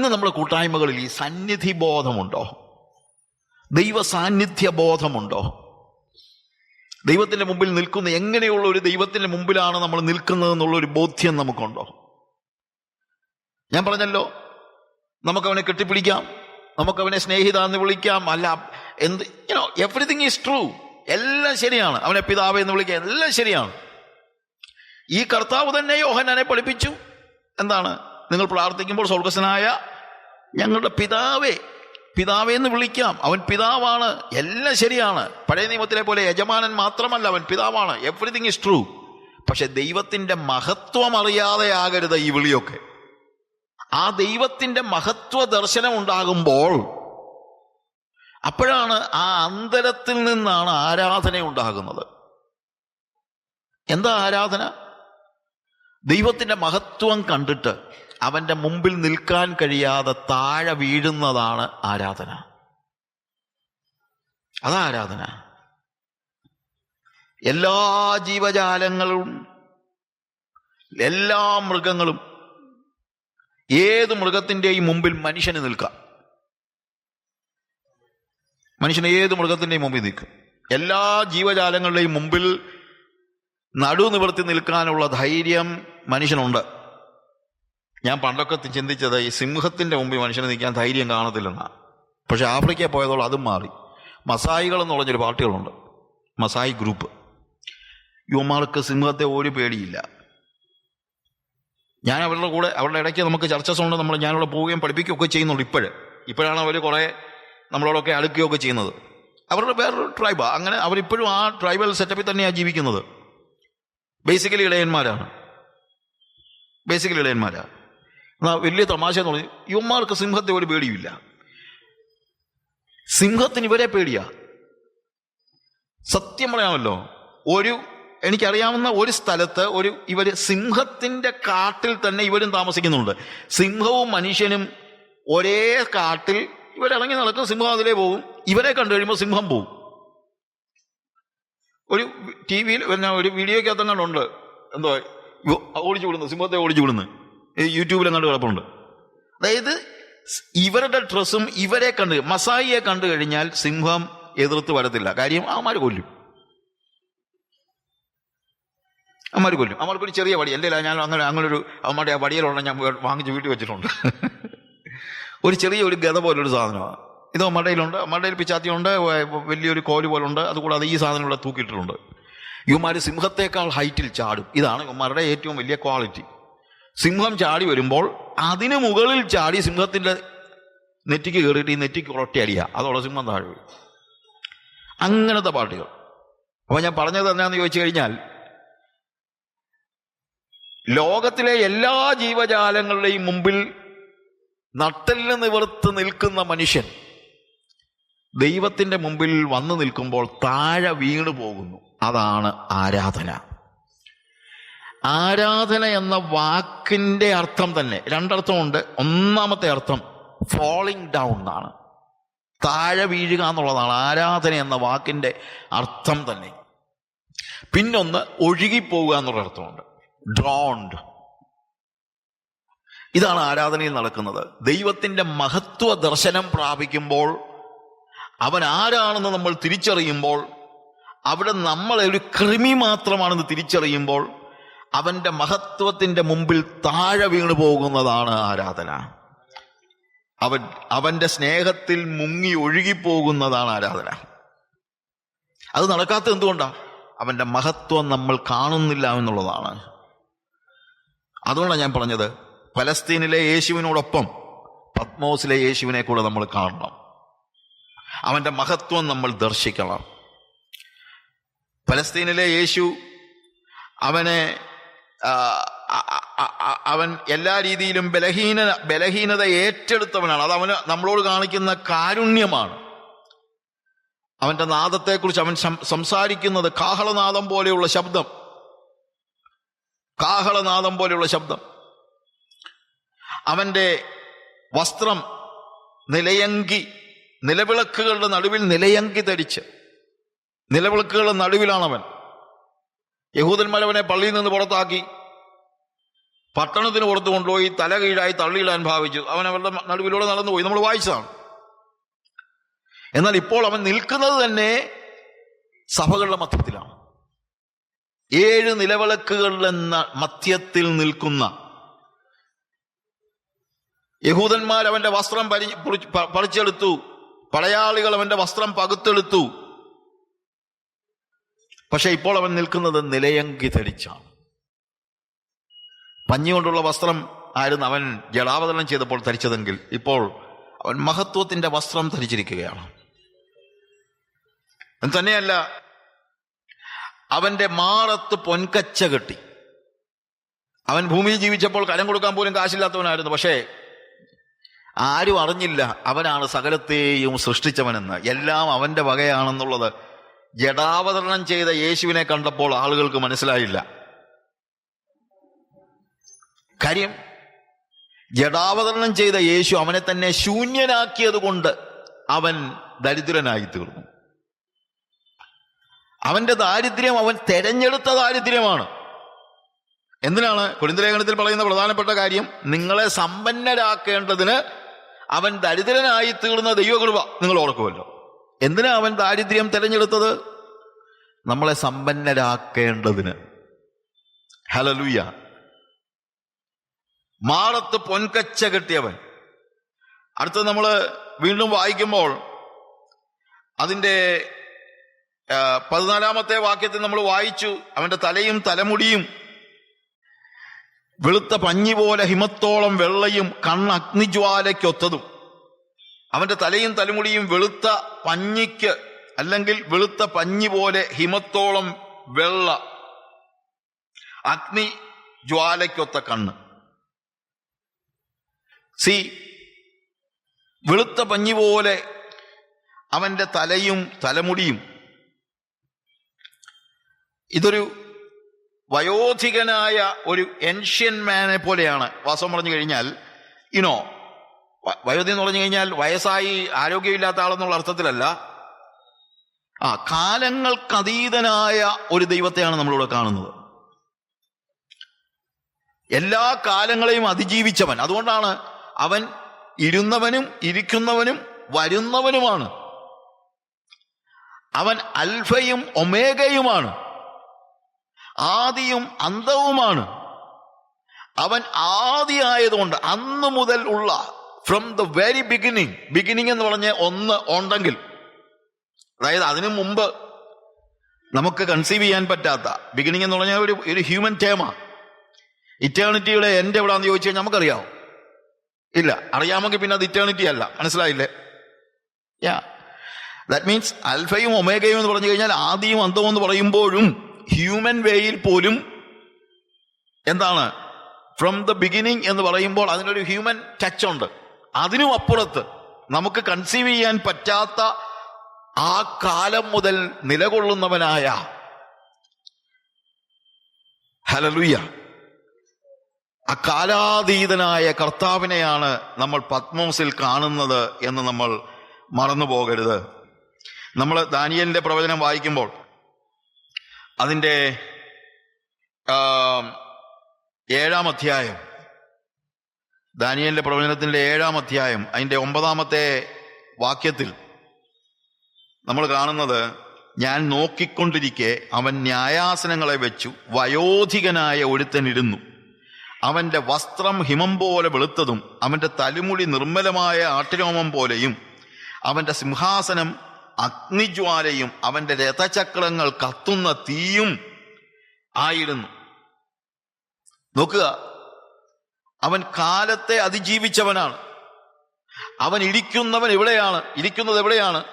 ഇന്ന് നമ്മുടെ കൂട്ടായ്മകളിൽ ഈ സന്നിധി ബോധമുണ്ടോ ദൈവ സാന്നിധ്യ ബോധമുണ്ടോ ദൈവത്തിന്റെ മുമ്പിൽ നിൽക്കുന്ന എങ്ങനെയുള്ള ഒരു ദൈവത്തിന്റെ മുമ്പിലാണ് നമ്മൾ നിൽക്കുന്നത് എന്നുള്ളൊരു ബോധ്യം നമുക്കുണ്ടോ? ഞാൻ പറഞ്ഞല്ലോ നമുക്കവനെ കെട്ടിപ്പിടിക്കാം നമുക്കവനെ സ്നേഹിത എന്ന് വിളിക്കാം അല്ല എന്ത് യുനോ എവറിഥിങ് ഈസ് ട്രൂ എല്ലാം ശരിയാണ്. അവനെ പിതാവ് എന്ന് വിളിക്കാം എല്ലാം ശരിയാണ്. ഈ കർത്താവ് തന്നെ യോഹന്നാനെ പഠിപ്പിച്ചു. എന്താണ്? നിങ്ങൾ പ്രാർത്ഥിക്കുമ്പോൾ സ്വർഗസ്വനായ ഞങ്ങളുടെ പിതാവേ പിതാവേ എന്ന് വിളിക്കാം. അവൻ പിതാവാണ്. എല്ലാം ശരിയാണ്. പഴയ നിയമത്തിലെ പോലെ യജമാനൻ മാത്രമല്ല അവൻ പിതാവാണ്. എവറിഥിങ് ഇസ് ട്രൂ പക്ഷെ ദൈവത്തിന്റെ മഹത്വം അറിയാതെ ആകരുത് ഈ വിളിയൊക്കെ. ആ ദൈവത്തിന്റെ മഹത്വ ദർശനം ഉണ്ടാകുമ്പോൾ അപ്പോഴാണ് ആ അന്തരത്തിൽ നിന്നാണ് ആരാധന ഉണ്ടാകുന്നത്. എന്താ ആരാധന? ദൈവത്തിന്റെ മഹത്വം കണ്ടിട്ട് അവന്റെ മുമ്പിൽ നിൽക്കാൻ കഴിയാതെ താഴെ വീഴുന്നതാണ് ആരാധന. അതാ ആരാധന. എല്ലാ ജീവജാലങ്ങളും എല്ലാ മൃഗങ്ങളും ഏത് മൃഗത്തിന്റെയും മുമ്പിൽ മനുഷ്യന് നിൽക്കാം. മനുഷ്യന് ഏത് മൃഗത്തിന്റെയും മുമ്പിൽ നിൽക്കും. എല്ലാ ജീവജാലങ്ങളുടെയും മുമ്പിൽ നടു നിവർത്തി നിൽക്കാനുള്ള ധൈര്യം മനുഷ്യനുണ്ട്. ഞാൻ പണ്ടൊക്കെ ചിന്തിച്ചത് ഈ സിംഹത്തിന്റെ മുമ്പിൽ മനുഷ്യനെ നിൽക്കാൻ ധൈര്യം കാണത്തില്ലെന്നാണ് പക്ഷെ ആഫ്രിക്ക പോയതോളം അതും മാറി. മസായികൾ എന്ന് പറഞ്ഞൊരു പാർട്ടികളുണ്ട്. Masai group. യുവമാർക്ക് സിംഹത്തെ ഒരു പേടിയില്ല. ഞാൻ അവരുടെ കൂടെ അവരുടെ ഇടയ്ക്ക് നമുക്ക് ചർച്ചസ് ഉണ്ട് നമ്മൾ ഞാനിവിടെ പോവുകയും പഠിപ്പിക്കുകയൊക്കെ ചെയ്യുന്നുണ്ട് ഇപ്പോഴ്. ഇപ്പോഴാണ് അവർ കുറേ നമ്മളോടൊക്കെ അടുക്കുകയൊക്കെ ചെയ്യുന്നത്. അവരുടെ വേറൊരു ട്രൈബാണ് അങ്ങനെ അവരിപ്പോഴും ആ ട്രൈബൽ സെറ്റപ്പിൽ തന്നെയാണ് ജീവിക്കുന്നത്. ബേസിക്കലി ഇളയന്മാരാണ്. ബേസിക്കലി ഇടയന്മാരാണ് എന്നാൽ വലിയ തമാശ എന്ന് പറഞ്ഞു യുവന്മാർക്ക് സിംഹത്തെ ഒരു പേടിയില്ല സിംഹത്തിന് ഇവരെ പേടിയാ. സത്യം പറയാമല്ലോ ഒരു എനിക്കറിയാവുന്ന ഒരു സ്ഥലത്ത് ഒരു ഇവർ സിംഹത്തിന്റെ കാട്ടിൽ തന്നെ ഇവരും താമസിക്കുന്നുണ്ട്. സിംഹവും മനുഷ്യനും ഒരേ കാട്ടിൽ ഇവരിറങ്ങി നടക്കും സിംഹം അതിലേ പോകും ഇവരെ കണ്ടു കഴിയുമ്പോൾ സിംഹം പോവും. ഒരു ടി വിയിൽ പിന്നെ ഒരു വീഡിയോക്കകത്തങ്ങാണ്ടുണ്ട് എന്തോ ഇവ- ഓടിച്ചു വിടുന്നു സിംഹത്തെ ഓടിച്ചു വിടുന്നു. യൂട്യൂബിൽ അങ്ങോട്ട് കിടപ്പുണ്ട്. അതായത് ഇവരുടെ ഡ്രസ്സും ഇവരെ കണ്ട് മസായിയെ കണ്ടു കഴിഞ്ഞാൽ സിംഹം എതിർത്ത് വരത്തില്ല. കാര്യം അവന്മാർ കൊല്ലും. അവന്മാർ കൊല്ലും. അവന്മാർക്കൊരു ചെറിയ വടി. അല്ലേ ഞാൻ അങ്ങനെ അങ്ങനെ ഒരു അവന്മാരുടെ ആ വടിയിലുള്ള ഞാൻ വാങ്ങിച്ച് വീട്ടിൽ വെച്ചിട്ടുണ്ട്. ഒരു ചെറിയ ഒരു ഗത പോലൊരു സാധനമാണ്. ഇത് അമ്മയുടെ കയ്യിലുണ്ട്. പിച്ചാത്തിയുണ്ട്. വലിയൊരു കോൽ പോലുണ്ട്. അതുകൂടാതെ ഈ സാധനം ഇവിടെ തൂക്കിയിട്ടിട്ടുണ്ട്. ഇവന്മാർ സിംഹത്തേക്കാൾ ഹൈറ്റിൽ ചാടും. ഇതാണ് ഇവന്മാരുടെ ഏറ്റവും വലിയ ക്വാളിറ്റി. സിംഹം ചാടി വരുമ്പോൾ അതിന് മുകളിൽ ചാടി സിംഹത്തിന്റെ നെറ്റിക്ക് കയറിയിട്ട് ഈ നെറ്റിക്ക് ഒറ്റയടിയ അതോടെ സിംഹം താഴെ വീഴും. അങ്ങനത്തെ പാട്ടുകൾ അപ്പോൾ ഞാൻ പറഞ്ഞത് എന്താണെന്ന് ചോദിച്ചു കഴിഞ്ഞാൽ ലോകത്തിലെ എല്ലാ ജീവജാലങ്ങളുടെയും മുമ്പിൽ നട്ടെല്ല് നിവർത്ത് നിൽക്കുന്ന മനുഷ്യൻ ദൈവത്തിന്റെ മുമ്പിൽ വന്നു നിൽക്കുമ്പോൾ താഴെ വീണു പോകുന്നു അതാണ് ആരാധന. ആരാധന എന്ന വാക്കിന്റെ അർത്ഥം തന്നെ. രണ്ടർത്ഥമുണ്ട്. ഒന്നാമത്തെ അർത്ഥം ഫോളിങ് ഡൗൺ എന്നാണ്. താഴെ വീഴുക എന്നുള്ളതാണ് ആരാധന എന്ന വാക്കിന്റെ അർത്ഥം തന്നെ. പിന്നൊന്ന് ഒഴുകിപ്പോവുക എന്നുള്ള അർത്ഥമുണ്ട്. ഡ്രോണ്ട് ഇതാണ് ആരാധനയിൽ നടക്കുന്നത്. ദൈവത്തിന്റെ മഹത്വ ദർശനം പ്രാപിക്കുമ്പോൾ അവൻ ആരാണെന്ന് നമ്മൾ തിരിച്ചറിയുമ്പോൾ അവിടെ നമ്മളെ ഒരു കൃമി മാത്രമാണെന്ന് തിരിച്ചറിയുമ്പോൾ അവന്റെ മഹത്വത്തിന്റെ മുമ്പിൽ താഴെ വീണു പോകുന്നതാണ് ആരാധന. അവൻ അവന്റെ സ്നേഹത്തിൽ മുങ്ങി ഒഴുകിപ്പോകുന്നതാണ് ആരാധന. അത് നടക്കാത്ത എന്തുകൊണ്ടാണ് അവന്റെ മഹത്വം നമ്മൾ കാണുന്നില്ല എന്നുള്ളതാണ്. അതുകൊണ്ടാണ് ഞാൻ പറഞ്ഞത് ഫലസ്തീനിലെ യേശുവിനോടൊപ്പം പത്മോസിലെ യേശുവിനെ കൂടെ നമ്മൾ കാണണം. അവന്റെ മഹത്വം നമ്മൾ ദർശിക്കണം. ഫലസ്തീനിലെ യേശു അവനെ അവൻ എല്ലാ രീതിയിലും ബലഹീന ബലഹീനത ഏറ്റെടുത്തവനാണ്. അത് അവന് നമ്മളോട് കാണിക്കുന്ന കാരുണ്യമാണ്. അവന്റെ നാദത്തെക്കുറിച്ച് അവൻ സംസാരിക്കുന്നത് കാഹളനാദം പോലെയുള്ള ശബ്ദം. കാഹളനാദം പോലെയുള്ള ശബ്ദം. അവന്റെ വസ്ത്രം നിലയങ്കി നിലവിളക്കുകളുടെ നടുവിൽ നിലയങ്കി ധരിച്ച് നിലവിളക്കുകളുടെ നടുവിലാണവൻ. യഹൂദന്മാർ അവനെ പള്ളിയിൽ നിന്ന് പുറത്താക്കി. പട്ടണത്തിന് പുറത്ത് കൊണ്ടുപോയി തല കീഴായി തള്ളിയിടാൻ ഭാവിച്ചു. അവൻ അവരുടെ നടുവിലൂടെ നടന്നുപോയി നമ്മൾ വായിച്ചതാണ്. എന്നാൽ ഇപ്പോൾ അവൻ നിൽക്കുന്നത് തന്നെ സഭകളുടെ മധ്യത്തിലാണ്. ഏഴ് നിലവിളക്കുകൾ എന്ന മധ്യത്തിൽ നിൽക്കുന്ന യഹൂദന്മാർ അവന്റെ വസ്ത്രം പരി പറിച്ചെടുത്തു. പടയാളികൾ അവന്റെ വസ്ത്രം പകുത്തെടുത്തു. പക്ഷെ ഇപ്പോൾ അവൻ നിൽക്കുന്നത് നിലയങ്കി ധരിച്ചാണ്. പഞ്ഞി കൊണ്ടുള്ള വസ്ത്രം ആയിരുന്നു അവൻ ജടാവതരണം ചെയ്തപ്പോൾ ധരിച്ചതെങ്കിൽ ഇപ്പോൾ അവൻ മഹത്വത്തിന്റെ വസ്ത്രം ധരിച്ചിരിക്കുകയാണ്. തന്നെയല്ല അവന്റെ മാറത്ത് പൊൻകച്ച കെട്ടി. അവൻ ഭൂമിയിൽ ജീവിച്ചപ്പോൾ കരം കൊടുക്കാൻ പോലും കാശില്ലാത്തവനായിരുന്നു. പക്ഷേ ആരും അറിഞ്ഞില്ല അവനാണ് സകലത്തെയും സൃഷ്ടിച്ചവനെന്ന്. എല്ലാം അവന്റെ വകയാണെന്നുള്ളത് ജഡാവതരണം ചെയ്ത യേശുവിനെ കണ്ടപ്പോൾ ആളുകൾക്ക് മനസ്സിലായില്ല. കാര്യം ജഡാവതരണം ചെയ്ത യേശു അവനെ തന്നെ ശൂന്യനാക്കിയതുകൊണ്ട് അവൻ ദരിദ്രനായി തീർന്നു. അവന്റെ ദാരിദ്ര്യം അവൻ തെരഞ്ഞെടുത്ത ദാരിദ്ര്യമാണ്. എന്തിനാണ്? കുരിന്തലേഖനത്തിൽ പറയുന്ന പ്രധാനപ്പെട്ട കാര്യം നിങ്ങളെ സമ്പന്നരാക്കേണ്ടതിന് അവൻ ദരിദ്രനായി തീർന്ന ദൈവകൃപ നിങ്ങൾ ഓർക്കുമല്ലോ. എന്തിനാ അവൻ ദാരിദ്ര്യം തെരഞ്ഞെടുത്തത്? നമ്മളെ സമ്പന്നരാക്കേണ്ടതിന്. ഹലലുയ്യ മാറത്ത് പൊൻകച്ച കെട്ടിയവൻ. അടുത്ത് നമ്മൾ വീണ്ടും വായിക്കുമ്പോൾ അതിന്റെ പതിനാലാമത്തെ വാക്യത്തിൽ നമ്മൾ വായിച്ചു. അവന്റെ തലയും തലമുടിയും വെളുത്ത പഞ്ഞി പോലെ ഹിമത്തോളം വെള്ളയും കണ്ണ് അഗ്നിജ്വാലയ്ക്കൊത്തതും അവന്റെ തലയും തലമുടിയും വെളുത്ത പഞ്ഞിക്ക് അല്ലെങ്കിൽ വെളുത്ത പഞ്ഞി പോലെ ഹിമത്തോളം വെള്ള അഗ്നി ജ്വാലയ്ക്കൊത്ത കണ്ണ്. സി വെളുത്ത പഞ്ഞി പോലെ അവന്റെ തലയും തലമുടിയും. ഇതൊരു വയോധികനായ ഒരു എൻഷ്യൻ മാനെ പോലെയാണ്. വാസം പറഞ്ഞു കഴിഞ്ഞാൽ ഇനോ വയോധി എന്ന് പറഞ്ഞു കഴിഞ്ഞാൽ വയസ്സായി ആരോഗ്യമില്ലാത്ത ആളെന്നുള്ള അർത്ഥത്തിലല്ല. ആ കാലങ്ങൾക്കതീതനായ ഒരു ദൈവത്തെയാണ് നമ്മളിവിടെ കാണുന്നത്. എല്ലാ കാലങ്ങളെയും അതിജീവിച്ചവൻ. അതുകൊണ്ടാണ് അവൻ ഇരുന്നവനും ഇരിക്കുന്നവനും വരുന്നവനുമാണ്. അവൻ അൽഫയും ഒമേഗയുമാണ്. ആദിയും അന്തവുമാണ് അവൻ ആദിയായതുകൊണ്ട് അന്നു മുതൽ ഉള്ള from the very beginning beginning എന്ന് പറഞ്ഞ ഒന്ന് ഉണ്ടെങ്കിൽ അതായത് അതിനു മുമ്പ് നമുക്ക് കൺസീവ് ചെയ്യാൻ പറ്റാത്ത ബിഗിനിങ് എന്ന് പറഞ്ഞാൽ ഒരു ഒരു ഹ്യൂമൻ ടേമാ ഇറ്റേണിറ്റിയുടെ എന്റെ എവിടാന്ന് ചോദിച്ചു കഴിഞ്ഞാൽ നമുക്കറിയാമോ ഇല്ല അറിയാമെങ്കിൽ പിന്നെ അത് ഇറ്റേണിറ്റി അല്ല. മനസ്സിലായില്ലേ? യാ ദാറ്റ് മീൻസ് അൽഫയും ഒമേഗയും എന്ന് പറഞ്ഞു കഴിഞ്ഞാൽ ആദ്യം അന്തവും എന്ന് പറയുമ്പോഴും ഹ്യൂമൻ വേയിൽ പോലും എന്താണ്? ഫ്രം ദ ബിഗിനിങ് എന്ന് പറയുമ്പോൾ അതിനൊരു ഹ്യൂമൻ ടച്ച് ഉണ്ട്. അതിനും അപ്പുറത്ത് നമുക്ക് കൺസീവ് ചെയ്യാൻ പറ്റാത്ത ആ കാലം മുതൽ നിലകൊള്ളുന്നവനായ ഹലലുയ്യ ആ കാലാതീതനായ കർത്താവിനെയാണ് നമ്മൾ പത്മോസിൽ കാണുന്നത് എന്ന് നമ്മൾ മറന്നു പോകരുത്. നമ്മൾ ദാനിയലിന്റെ പ്രവചനം വായിക്കുമ്പോൾ അതിന്റെ ഏഴാം അധ്യായം ദാനിയലിന്റെ പ്രവചനത്തിന്റെ ഏഴാം അധ്യായം അതിന്റെ ഒമ്പതാമത്തെ വാക്യത്തിൽ നമ്മൾ കാണുന്നത് ഞാൻ നോക്കിക്കൊണ്ടിരിക്കെ അവൻ ന്യായാസനങ്ങളെ വെച്ചു വയോധികനായ ഒരുത്തനിരുന്നു അവന്റെ വസ്ത്രം ഹിമം പോലെ വെളുത്തതും അവന്റെ തലമുടി നിർമ്മലമായ ആട്ടിരോമം പോലെയും അവന്റെ സിംഹാസനം അഗ്നിജ്വാലയും അവന്റെ രഥചക്രങ്ങൾ കത്തുന്ന തീയും ആയിരുന്നു. നോക്കുക അവൻ കാലത്തെ അതിജീവിച്ചവനാണ്. അവൻ ഇരിക്കുന്നവൻ എവിടെയാണ്? ഇരിക്കുന്നത് എവിടെയാണ്?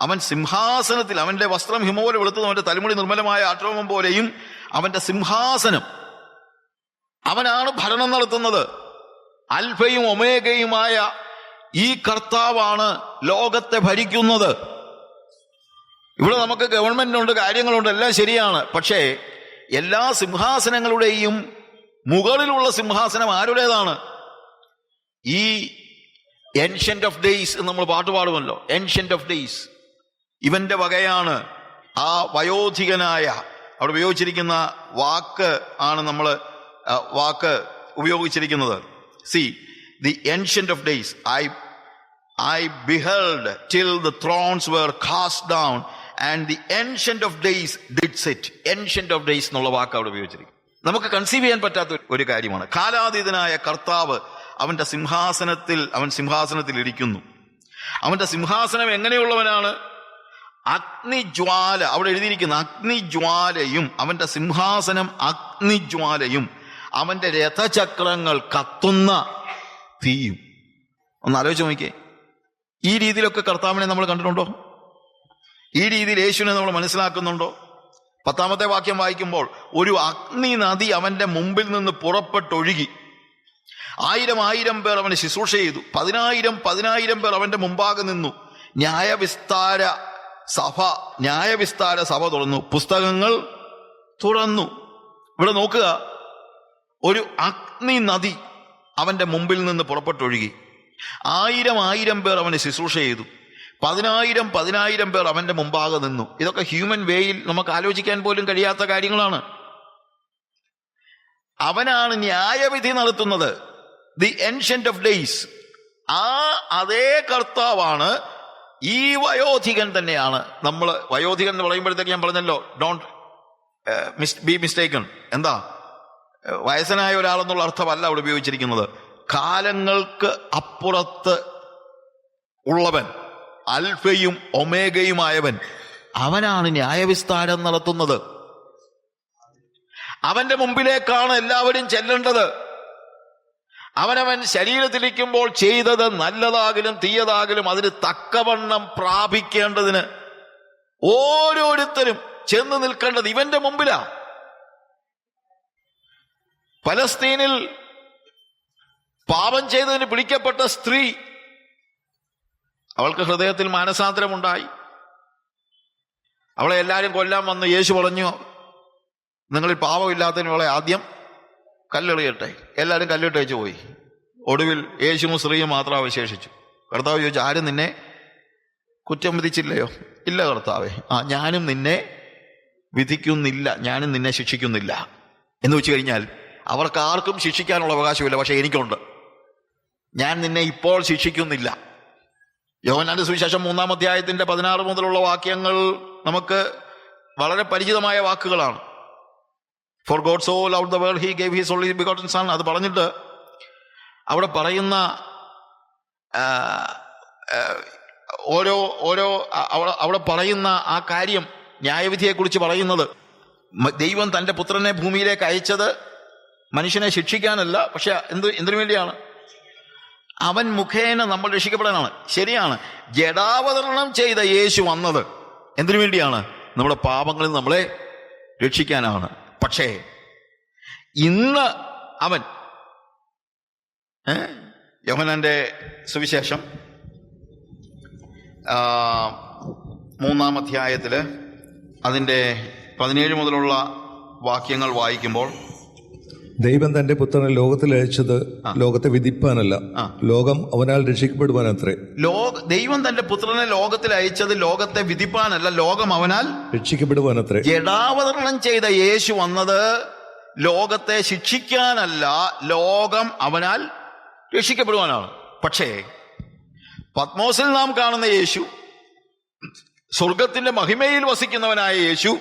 അവൻ സിംഹാസനത്തിൽ അവന്റെ വസ്ത്രം ഹിമോലെ വെളുത്തതും അവന്റെ തലമുടി നിർമ്മലമായ ആട്രോമം പോലെയും അവന്റെ സിംഹാസനം. അവനാണ് ഭരണം നടത്തുന്നത്. അൽഫയും ഒമേഗയുമായ ഈ കർത്താവാണ് ലോകത്തെ ഭരിക്കുന്നത്. ഇവിടെ നമുക്ക് ഗവൺമെന്റിനുണ്ട് കാര്യങ്ങളുണ്ട് എല്ലാം ശരിയാണ്. പക്ഷേ എല്ലാ സിംഹാസനങ്ങളുടെയും മുകളിലുള്ള സിംഹാസനം ആരുടേതാണ്? ഈ എൻഷ്യന്റ് ഓഫ് ഡേയ്സ് എന്ന് നമ്മൾ പാട്ട് പാടുമല്ലോ. എൻഷ്യന്റ് ഓഫ് ഡേയ്സ് ഇവന്റെ വകയാണ് ആ വയോധികനായ അവിടെ ഉപയോഗിച്ചിരിക്കുന്ന വാക്ക് ആണ് നമ്മൾ വാക്ക് ഉപയോഗിച്ചിരിക്കുന്നത്. See the ancient of days I I beheld till the thrones were cast down and the ancient of days did sit ancient of days എന്നുള്ള വാക്ക് അവിടെ ഉപയോഗിച്ചിരിക്കും നമുക്ക് കൺസീവ് ചെയ്യാൻ പറ്റാത്ത ഒരു കാര്യമാണ്. കാലാതീതനായ കർത്താവ് അവന്റെ സിംഹാസനത്തിൽ അവൻ സിംഹാസനത്തിൽ ഇരിക്കുന്നു. അവന്റെ സിംഹാസനം എങ്ങനെയുള്ളവനാണ്? അഗ്നിജ്വാല അവിടെ എഴുതിയിരിക്കുന്ന അഗ്നിജ്വാലയും അവന്റെ സിംഹാസനം അഗ്നിജ്വാലയും അവന്റെ രഥചക്രങ്ങൾ കത്തുന്ന തീയും. ഒന്ന് ആലോചിച്ച് നോക്കിയേ ഈ രീതിയിലൊക്കെ കർത്താവിനെ നമ്മൾ കണ്ടിട്ടുണ്ടോ? ഈ രീതിയിൽ യേശുവിനെ നമ്മൾ മനസ്സിലാക്കുന്നുണ്ടോ? പത്താമത്തെ വാക്യം വായിക്കുമ്പോൾ ഒരു അഗ്നി നദി അവന്റെ മുമ്പിൽ നിന്ന് പുറപ്പെട്ടൊഴുകി. ആയിരം ആയിരം പേർ അവനെ ശുശ്രൂഷ ചെയ്തു. പതിനായിരം പതിനായിരം പേർ അവന്റെ മുമ്പാകെ നിന്നു. ന്യായവിസ്താര സഭ ന്യായവിസ്താര സഭ തുറന്നു. പുസ്തകങ്ങൾ തുറന്നു. ഇവിടെ നോക്കുക. ഒരു അഗ്നി നദി അവന്റെ മുമ്പിൽ നിന്ന് പുറപ്പെട്ടൊഴുകി. ആയിരം ആയിരം പേർ അവനെ ശുശ്രൂഷ ചെയ്തു. പതിനായിരം പതിനായിരം പേർ അവന്റെ മുമ്പാകെ നിന്നു. ഇതൊക്കെ ഹ്യൂമൻ വേയിൽ നമുക്ക് ആലോചിക്കാൻ പോലും കഴിയാത്ത കാര്യങ്ങളാണ്. അവനാണ് ന്യായവിധി നടത്തുന്നത്. ദി എൻഷ്യന്റ് ഓഫ് ഡേയ്സ് ആ അതേ കർത്താവാണ് ഈ വയോധികൻ തന്നെയാണ്. നമ്മൾ വയോധികൻ എന്ന് പറയുമ്പോഴത്തേക്ക് ഞാൻ പറഞ്ഞല്ലോ ഡോണ്ട് ബി മിസ്റ്റേക്കൺ എന്താ? വയസ്സനായ ഒരാളെന്നുള്ള അർത്ഥമല്ല അവിടെ ഉപയോഗിച്ചിരിക്കുന്നത്. കാലങ്ങൾക്ക് അപ്പുറത്ത് ഉള്ളവൻ. അൽഫയും ഒമേഗയുമായവൻ. അവനാണ് ന്യായവിസ്താരം നടത്തുന്നത്. അവന്റെ മുമ്പിലേക്കാണ് എല്ലാവരും ചെല്ലേണ്ടത്. അവനവൻ ശരീരത്തിലിരിക്കുമ്പോൾ ചെയ്തത് നല്ലതാകിലും തീയതാകലും അതിന് തക്കവണ്ണം പ്രാപിക്കേണ്ടതിന് ഓരോരുത്തരും ചെന്ന് നിൽക്കേണ്ടത് ഇവന്റെ മുമ്പിലാ. പലസ്തീനിൽ പാപം ചെയ്തതിന് പിടിക്കപ്പെട്ട സ്ത്രീ അവൾക്ക് ഹൃദയത്തിൽ മാനസാന്തരമുണ്ടായി. അവളെ എല്ലാവരും കൊല്ലാൻ വന്ന് യേശു പറഞ്ഞു നിങ്ങളിൽ പാപമില്ലാത്തതിന് അവളെ ആദ്യം കല്ലെറിയട്ടെ. എല്ലാവരും കല്ലിട്ട് വെച്ച് പോയി. ഒടുവിൽ യേശുവും സ്ത്രീയും മാത്രം അവശേഷിച്ചു. കർത്താവ് ചോദിച്ചു ആരും നിന്നെ കുറ്റം വിധിച്ചില്ലയോ? ഇല്ല കർത്താവേ. ആ ഞാനും നിന്നെ വിധിക്കുന്നില്ല ഞാനും നിന്നെ ശിക്ഷിക്കുന്നില്ല. എന്ന് വെച്ച് കഴിഞ്ഞാൽ അവർക്ക് ആർക്കും ശിക്ഷിക്കാനുള്ള അവകാശമില്ല പക്ഷേ എനിക്കുണ്ട്. ഞാൻ നിന്നെ ഇപ്പോൾ ശിക്ഷിക്കുന്നില്ല. യോഹനാന്റെ സുവിശേഷം മൂന്നാം അധ്യായത്തിന്റെ പതിനാറ് മുതലുള്ള വാക്യങ്ങൾ നമുക്ക് വളരെ പരിചിതമായ വാക്കുകളാണ്. For God so love the world he gave his only begotten son അത് പറഞ്ഞിട്ട് അവിടെ പറയുന്ന ഓരോ ഓരോ അവിടെ അവിടെ പറയുന്ന ആ കാര്യം ന്യായവിധിയെക്കുറിച്ച് പറയുന്നത് ദൈവം തന്റെ പുത്രനെ ഭൂമിയിലേക്ക് അയച്ചത് മനുഷ്യനെ ശിക്ഷിക്കാനല്ല പക്ഷെ എന്ത് എന്തിനു വേണ്ടിയാണ്? അവൻ മുഖേന നമ്മൾ രക്ഷിക്കപ്പെടാനാണ് ശരിയാണ്. ജഡാവതരണം ചെയ്ത യേശു വന്നത് എന്തിനു വേണ്ടിയാണ്? നമ്മുടെ പാപങ്ങളിൽ നമ്മളെ രക്ഷിക്കാനാണ്. പക്ഷേ ഇന്ന് അവൻ യോഹനന്റെ സുവിശേഷം മൂന്നാം അധ്യായത്തിൽ അതിന്റെ പതിനേഴ് മുതലുള്ള വാക്യങ്ങൾ വായിക്കുമ്പോൾ ദൈവം തന്റെ പുത്രനെ ലോകത്തിൽ അയച്ചത് ലോകത്തെ വിധിപ്പാനല്ല. ലോകം അവനാൽ രക്ഷിക്കപ്പെടുവാനത്രേ ലോക ദൈവം തന്റെ പുത്രനെ ലോകത്തിൽ അയച്ചത് ലോകത്തെ വിധിപ്പാനല്ല ലോകം അവനാൽ രക്ഷിക്കപ്പെടുവാനത്രേ ജഡാവതരണം ചെയ്ത യേശു വന്നത് ലോകത്തെ ശിക്ഷിക്കാനല്ല ലോകം അവനാൽ രക്ഷിക്കപ്പെടുവാനാണ്. പക്ഷേ പത്മോസിൽ നാം കാണുന്ന യേശു സ്വർഗത്തിന്റെ മഹിമയിൽ വസിക്കുന്നവനായ യേശു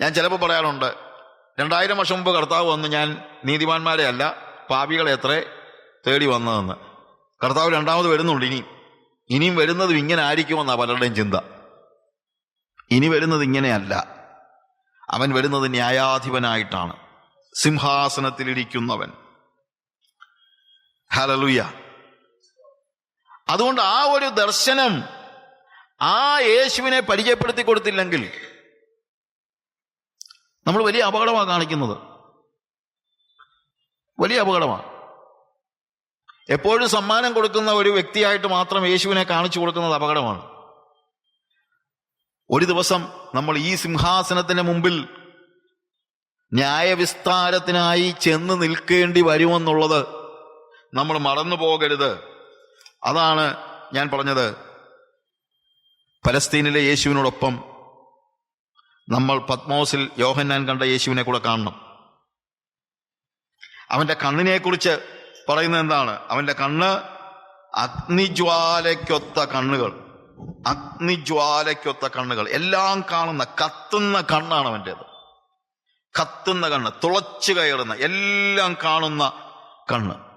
ഞാൻ ചിലപ്പോൾ പറയാറുണ്ട് രണ്ടായിരം വർഷം മുമ്പ് കർത്താവ് വന്ന് ഞാൻ നീതിമാന്മാരെ അല്ല പാപികളെ എത്ര തേടി വന്നതെന്ന്. കർത്താവ് രണ്ടാമത് വരുന്നുണ്ട് ഇനി. ഇനിയും വരുന്നതും ഇങ്ങനെ ആയിരിക്കുമെന്നാണ് പലരുടെയും ചിന്ത. ഇനി വരുന്നത് ഇങ്ങനെയല്ല. അവൻ വരുന്നത് ന്യായാധിപനായിട്ടാണ്. സിംഹാസനത്തിലിരിക്കുന്നവൻ. ഹലലുയ അതുകൊണ്ട് ആ ഒരു ദർശനം ആ യേശുവിനെ പരിചയപ്പെടുത്തി കൊടുത്തില്ലെങ്കിൽ നമ്മൾ വലിയ അപകടമാണ് കാണിക്കുന്നത്. വലിയ അപകടമാണ് എപ്പോഴും സമ്മാനം കൊടുക്കുന്ന ഒരു വ്യക്തിയായിട്ട് മാത്രം യേശുവിനെ കാണിച്ചു കൊടുക്കുന്നത് അപകടമാണ്. ഒരു ദിവസം നമ്മൾ ഈ സിംഹാസനത്തിന് മുമ്പിൽ ന്യായവിസ്താരത്തിനായി ചെന്ന് നിൽക്കേണ്ടി വരുമെന്നുള്ളത് നമ്മൾ മറന്നു പോകരുത്. അതാണ് ഞാൻ പറഞ്ഞത്. പലസ്തീനിലെ യേശുവിനോടൊപ്പം നമ്മൾ പത്മോസിൽ യോഹന്നാൻ കണ്ട യേശുവിനെ കൂടെ കാണണം. അവന്റെ കണ്ണിനെക്കുറിച്ച് പറയുന്നത് എന്താണ്? അവന്റെ കണ്ണ് അഗ്നിജ്വാലയ്ക്കൊത്ത കണ്ണുകൾ. അഗ്നിജ്വാലയ്ക്കൊത്ത കണ്ണുകൾ. എല്ലാം കാണുന്ന കത്തുന്ന കണ്ണാണ് അവന്റേത് കത്തുന്ന കണ്ണ് തുളച്ചു കയറുന്ന എല്ലാം കാണുന്ന കണ്ണ്.